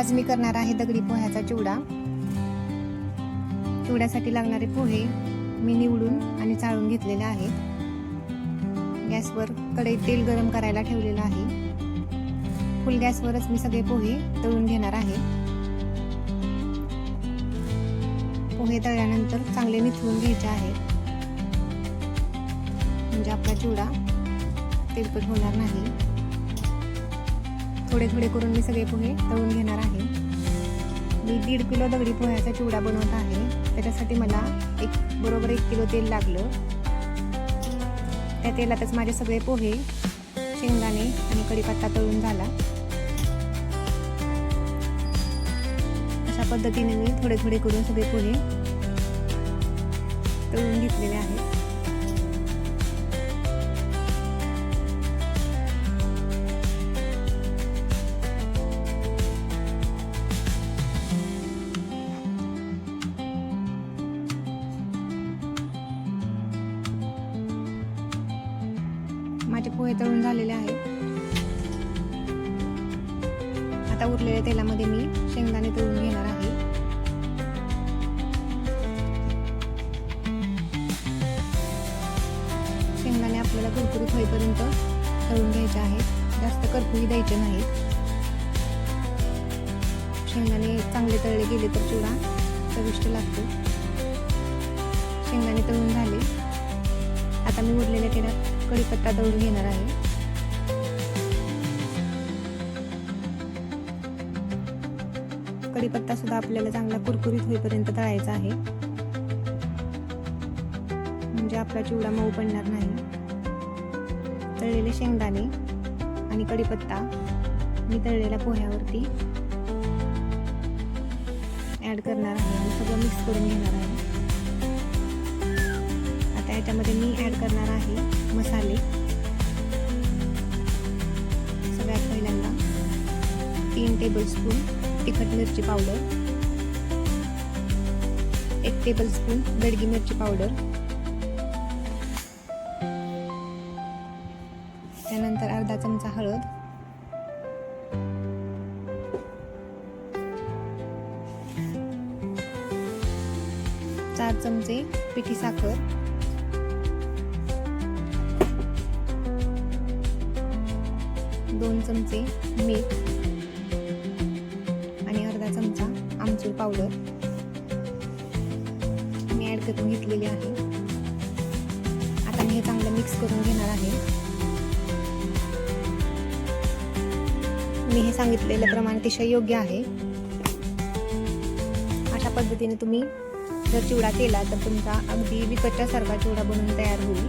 आज मी करणार आहे दगडी पोह्याचा चिवडा. चिवड्यासाठी लागणारे पोहे मी निवडून आणि चाळून घेतलेले आहेत गॅसवर कढई तेल गरम करायला ठेवलेलं आहे. फुल गॅसवरच मी सगळे पोहे तळून घेणार आहे. पोहे तळल्यानंतर चांगले निथळून घ्यायचे आहेत. म्हणजे आपला चिवडा तेलकट होणार नाही. थोडे थोडे करून मी सगळे पोहे तळून घेणार आहे. मी दीड किलो दगडी पोह्याचा चिवडा बनवत आहे. त्याच्यासाठी मला एक बरोबर एक किलो तेल लागलं. त्या तेलातच माझे सगळे पोहे शेंगदाणे आणि कढीपत्ता तळून झाला. अशा पद्धतीने मी थोडे थोडे करून सगळे पोहे तळून घेतलेले आहेत. माझे पोहे तळून झालेले आहेत. आता उरलेल्या तेलामध्ये मी शेंगदाणे तळून घेणार आहे. शेंगदाणे आपल्याला कुरकुरीत होईपर्यंत तळून घ्यायचे आहेत. जास्त करपुरी द्यायचे नाहीत. शेंगदाणे चांगले तळले गेले तर चुरा चविष्ट लागतो. शेंगदाणे तळून झाले. आता मी उरलेल्या तेलात कढीपत्ता दळून घेणार आहे. कढीपत्ता सुद्धा आपल्याला चांगला कुरकुरीत होईपर्यंत तळायचा आहे. म्हणजे आपला चिवडा मऊ पडणार नाही. तळलेले शेंगदाणे आणि कढीपत्ता मी तळलेल्या पोह्यावरती ऍड करणार आहे आणि सगळं मिक्स करून घेणार आहे. आता याच्यामध्ये मी ॲड करणार आहे मसाले. सगळ्यात पहिल्यांदा तीन टेबलस्पून तिखट मिरची पावडर एक टेबलस्पून बेडगी मिरची पावडर त्यानंतर अर्धा चमचा हळद. चार चमचे पिठी साखर. दोन चमचे मीठ आणि अर्धा चमचा आमचूर पावडर मी ॲड करून घेतलेली आहे. आता मी हे चांगलं मिक्स करून घेणार आहे. मी हे सांगितलेलं प्रमाण अतिशय योग्य आहे. अशा पद्धतीने तुम्ही जर चिवडा केला तर तुमचा अगदी विकटच्या सारखा चिवडा बनवून तयार होईल.